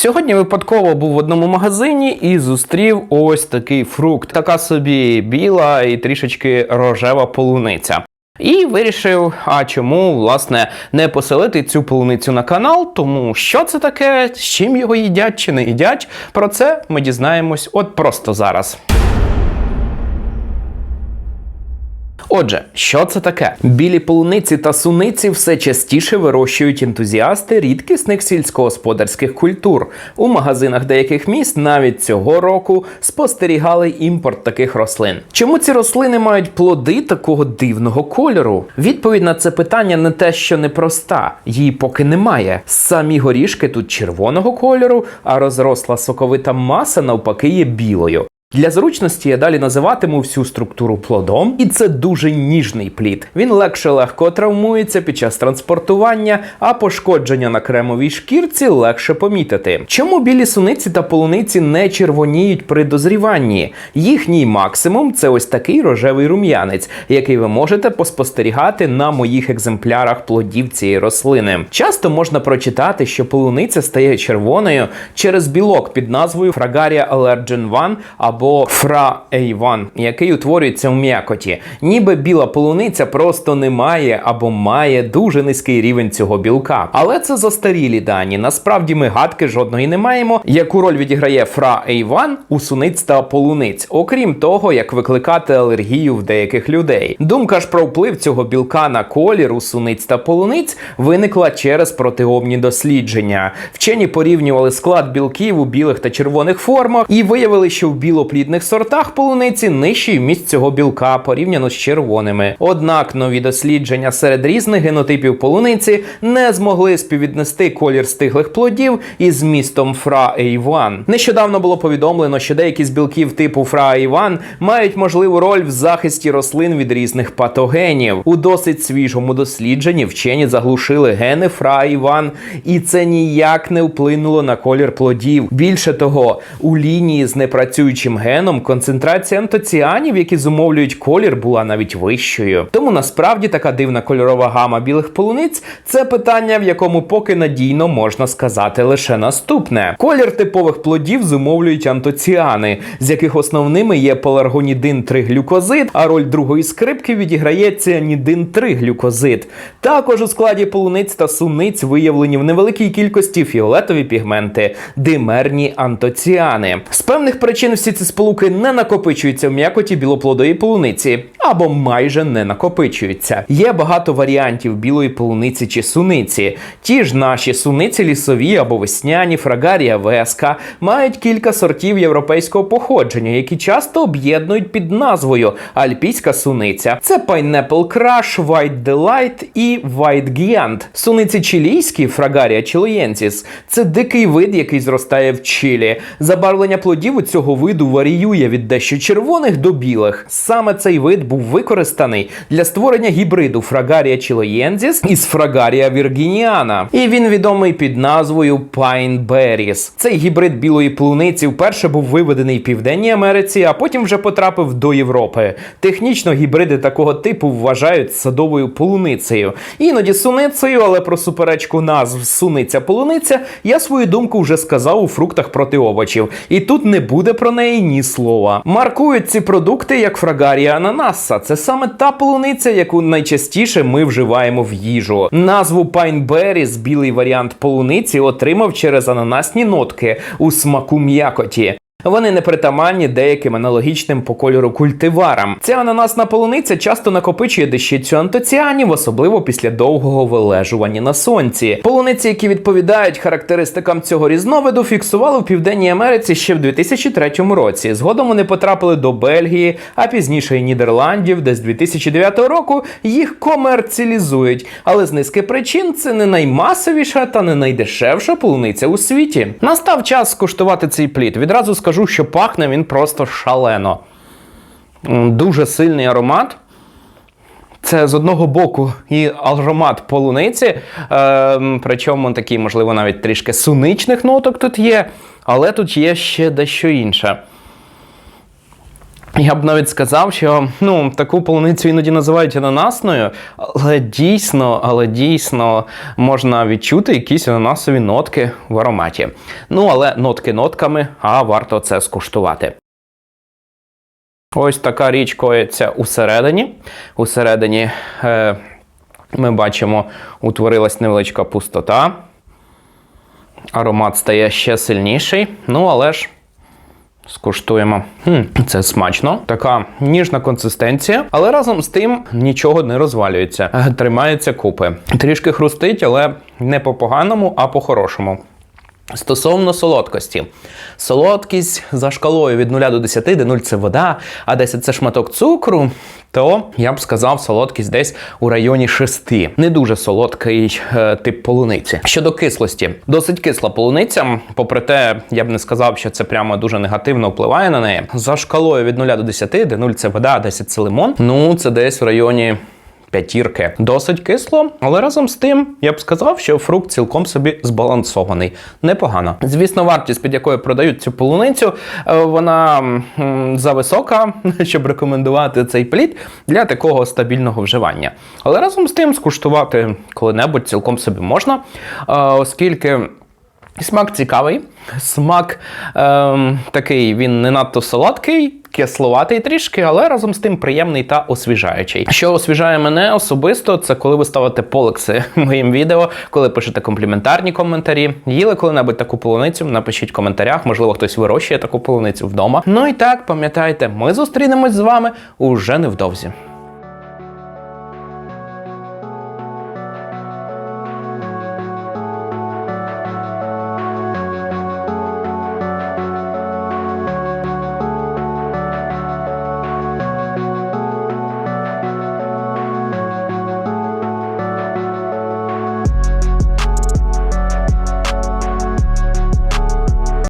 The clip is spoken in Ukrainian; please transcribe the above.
Сьогодні випадково був в одному магазині і зустрів ось такий фрукт. Така собі біла і трішечки рожева полуниця. І вирішив, а чому власне не поселити цю полуницю на канал? Тому що це таке, з чим його їдять чи не їдять. Про це ми дізнаємось от просто зараз. Отже, що це таке? Білі полуниці та суниці все частіше вирощують ентузіасти рідкісних сільськогосподарських культур. У магазинах деяких міст навіть цього року спостерігали імпорт таких рослин. Чому ці рослини мають плоди такого дивного кольору? Відповідь на це питання не те, що непроста, її поки немає. Самі горішки тут червоного кольору, а розросла соковита маса навпаки є білою. Для зручності я далі називатиму всю структуру плодом, і це дуже ніжний плід. Він легше легко травмується під час транспортування, а пошкодження на кремовій шкірці легше помітити. Чому білі суниці та полуниці не червоніють при дозріванні? Їхній максимум це ось такий рожевий рум'янець, який ви можете поспостерігати на моїх екземплярах плодів цієї рослини. Часто можна прочитати, що полуниця стає червоною через білок під назвою Fragaria allergen 1 або Фра A1, який утворюється в м'якоті. Ніби біла полуниця просто не має або має дуже низький рівень цього білка. Але це застарілі дані. Насправді ми гадки жодної не маємо. Яку роль відіграє Фра A1 у суниць та полуниць, окрім того, як викликати алергію в деяких людей. Думка ж про вплив цього білка на колір у суниць та полуниць виникла через протиомні дослідження. Вчені порівнювали склад білків у білих та червоних формах і виявили, що в білоплідних сортах полуниці нижчий вміст цього білка порівняно з червоними. Однак нові дослідження серед різних генотипів полуниці не змогли співвіднести колір стиглих плодів із змістом фра A1. Нещодавно було повідомлено, що деякі з білків типу фра A1 мають можливу роль в захисті рослин від різних патогенів. У досить свіжому дослідженні вчені заглушили гени фра A1, і це ніяк не вплинуло на колір плодів. Більше того, у лінії з непрацюючим геном концентрація антоціанів, які зумовлюють колір, була навіть вищою. Тому насправді така дивна кольорова гама білих полуниць це питання, в якому поки надійно можна сказати лише наступне: колір типових плодів зумовлюють антоціани, з яких основними є пеларгонідин 3 глюкозид, а роль другої скрипки відіграє ціанідин 3 глюкозид. Також у складі полуниць та суниць виявлені в невеликій кількості фіолетові пігменти, димерні антоціани. З певних причин всі ці сполуки не накопичуються в м'якоті білоплодої полуниці або майже не накопичуються. Є багато варіантів білої полуниці чи суниці. Ті ж наші суниці лісові або весняні, фрагарія веска мають кілька сортів європейського походження, які часто об'єднують під назвою альпійська суниця. Це Pineapple Crush, White Delight і White Giant. Суниці чилійські, фрагарія чилоєнсіс, це дикий вид, який зростає в Чилі. Забарвлення плодів у цього виду варіює від дещо червоних до білих. Саме цей вид був використаний для створення гібриду Фрагарія чилоєнзіс із Фрагарія віргініана. І він відомий під назвою Pine Berries. Цей гібрид білої полуниці вперше був виведений в Південній Америці, а потім вже потрапив до Європи. Технічно гібриди такого типу вважають садовою полуницею. Іноді суницею, але про суперечку назв суниця-полуниця я свою думку вже сказав у фруктах проти овочів. І тут не буде про неї ні слова. Маркують ці продукти як фрагарія ананаса. Це саме та полуниця, яку найчастіше ми вживаємо в їжу. Назву Pine білий варіант полуниці, отримав через ананасні нотки у смаку м'якоті. Вони непритаманні деяким аналогічним по кольору культиварам. Ця ананасна полуниця часто накопичує дещицю антоціанів, особливо після довгого вилежування на сонці. Полуниці, які відповідають характеристикам цього різновиду, фіксували в Південній Америці ще в 2003 році. Згодом вони потрапили до Бельгії, а пізніше і Нідерландів, де з 2009 року їх комерціалізують. Але з низки причин це не наймасовіша та не найдешевша полуниця у світі. Настав час скуштувати цей плід. Відразу скажу скажу, що пахне він просто шалено. Дуже сильний аромат. Це з одного боку і аромат полуниці, е, причому такий, можливо, навіть трішки суничних ноток тут є, але тут є ще дещо інше. Я б навіть сказав, що ну таку полуницю іноді називають ананасною, але дійсно, але дійсно можна відчути якісь ананасові нотки в ароматі. Ну але нотки нотками, а варто це скуштувати. Ось така річ коїться усередині. Усередині е, ми бачимо, утворилась невеличка пустота. Аромат стає ще сильніший. Ну, але ж скуштуємо. Хм, це смачно. Така ніжна консистенція, але разом з тим нічого не розвалюється. Тримається купи. Трішки хрустить, але не по поганому, а по хорошому. Стосовно солодкості. Солодкість за шкалою від 0 до 10, де 0 це вода, а 10 це шматок цукру, то я б сказав, солодкість десь у районі 6. Не дуже солодкий е, тип полуниці. Щодо кислості, досить кисла полуниця, попри те, я б не сказав, що це прямо дуже негативно впливає на неї. За шкалою від 0 до 10, де 0 це вода, а 10 це лимон. Ну, це десь в районі п'ятірки. Досить кисло, але разом з тим я б сказав, що фрукт цілком собі збалансований. Непогано. Звісно, вартість, під якою продають цю полуницю, е, вона зависока, щоб рекомендувати цей плід для такого стабільного вживання. Але разом з тим скуштувати коли-небудь цілком собі можна, е, оскільки. Смак цікавий. Смак ем, такий, він не надто солодкий, кисловатий трішки, але разом з тим приємний та освіжаючий. Що освіжає мене особисто, це коли ви ставите полекси моїм відео, коли пишете компліментарні коментарі. Їли коли-небудь таку полуницю, напишіть в коментарях, можливо, хтось вирощує таку полуницю вдома. Ну і так, пам'ятайте, ми зустрінемось з вами уже невдовзі.